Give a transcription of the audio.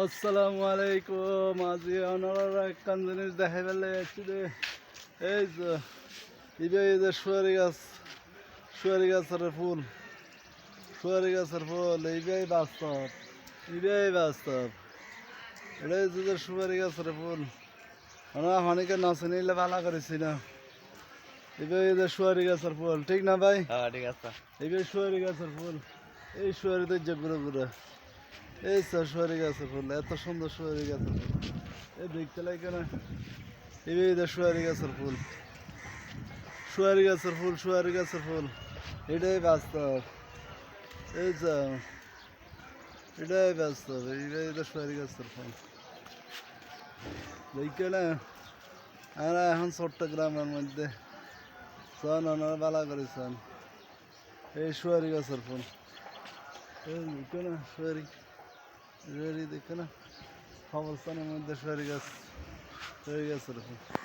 আসসালামু আলাইকুম। আজি ওনারা একখান জিনিস দেখাই পেলে রে। এই যে ইবে যে সুয়ারি গাছ সুয়ারি গাছের ফুল সুয়ারি গাছের ফুল এইটাই বাস্তব এইটাই বাস্তব। এটাই যে সুয়ারি গাছের ফুল। আমরা অনেকে নাচে নিলে ভালো করেছি না এই যে সুয়ারি গাছের ফুল ঠিক না ভাই? হ্যাঁ ঠিক আছে। এবার সুয়ারি গাছের ফুল এই সুয়ারিতে যে ঘুরে ঘুরে এই স্যার সুয়ারি গাছের ফুল এত সুন্দর সুয়ারি গাছের ফুল এই দেখতে লাগে না? এই সুয়ারি গাছের ফুল। সুয়ারি গাছের ফুল সুয়ারি গাছের ফুল। এটাই বাস্তব। এই যে, এটাই বাস্তব। এটাই এটা সুয়ারি গাছের ফুল। দেখতে না? আমরা এখন চট্টগ্রামের মধ্যে সন ওনারা বালা করে করেছেন এই সুয়ারি গাছের ফুল। এই দেখো না? সুয়ারি সুয়ারি দেখো না কবরস্থানের মধ্যে সুয়ারি গাছ সুয়ারি গাছের ফুল